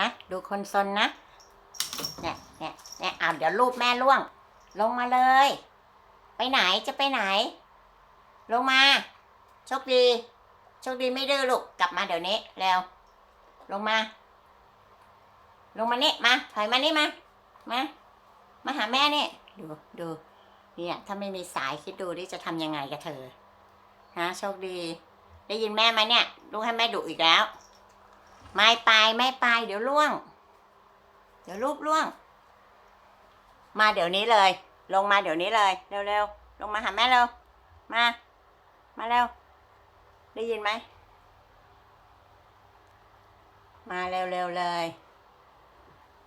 นะดูคนซนนะเนี่ยเนี่ยเนี่ยเอาเดี๋ยวรูปแม่ล่วง ลงมาเลย ไปไหนจะไปไหน ลงมา โชคดี โชคดีไม่ดื้อลูกกลับมาเดี๋ยวนี้เร็วลงมา ลงมานี่มาถอยมานี่มามามาหาแม่นี่ดูดูเนี่ยถ้าไม่มีสายคิดดูดิจะทำยังไงกับเธอฮะโชคดี ได้ยินแม่ไหมเนี่ยลูกให้แม่ดุอีกแล้ว ไม่ไปไม่ไป เดี๋ยวล่วง เดี๋ยวรูปล่วง มาเดี๋ยวนี้เลย ลงมาเดี๋ยวนี้เลยเร็วๆลงมาหาแม่เร็วมา มาเร็ว ได้ยินไหม มาเร็วๆเลย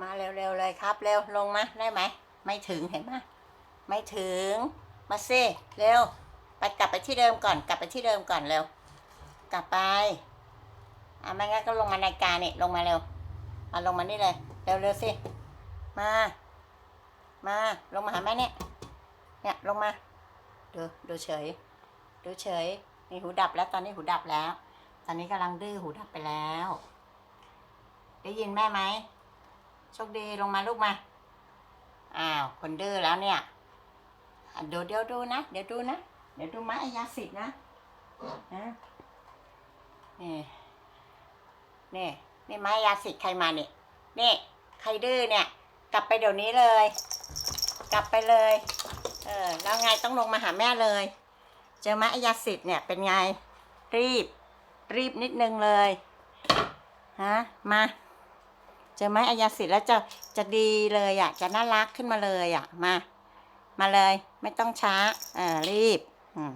มาเร็วๆเลยครับ เร็วลงมาได้ไหม ไม่ถึงเห็นไหมไม่ถึง มาซิเร็ว ไปกลับไปที่เดิมก่อน กลับไปที่เดิมก่อนเร็ว กลับไป อะไม่งั้นก็ลงมาในกาเนี่ยลงมาเร็วเอาลงมานี่เลย เร็วเร็วสิ มา มา ลงมาหาแม่เนี่ย เนี่ยลงมา ดูดูเฉย ดูเฉย นี่หูดับแล้วตอนนี้หูดับแล้ว ตอนนี้กำลังดื้อหูดับไปแล้ว ได้ยินแม่ไหมโชคดีลงมาลูกมา อ้าว คนดื้อแล้วเนี่ยเดี๋ยวเดี๋ยวดูนะ เดี๋ยวดูนะ เดี๋ยวดูไม้อายาสิทธ์นะนะ นี่นี่ไม้ยาสิใครมาเนี่ยนี่ใครดื้อเนี่ย กลับไปเดี๋ยวนี้เลย กลับไปเลย เออแล้วไงต้องลงมาหาแม่เลย เจอไม้ยาสิเนี่ยเป็นไง รีบ รีบนิดนึงเลยฮะมาเจอไม้อายาสิทธิ์แล้วจะจะดีเลยอะ จะน่ารักขึ้นมาเลยอะ มา มาเลย ไม่ต้องช้า เออรีบ อืม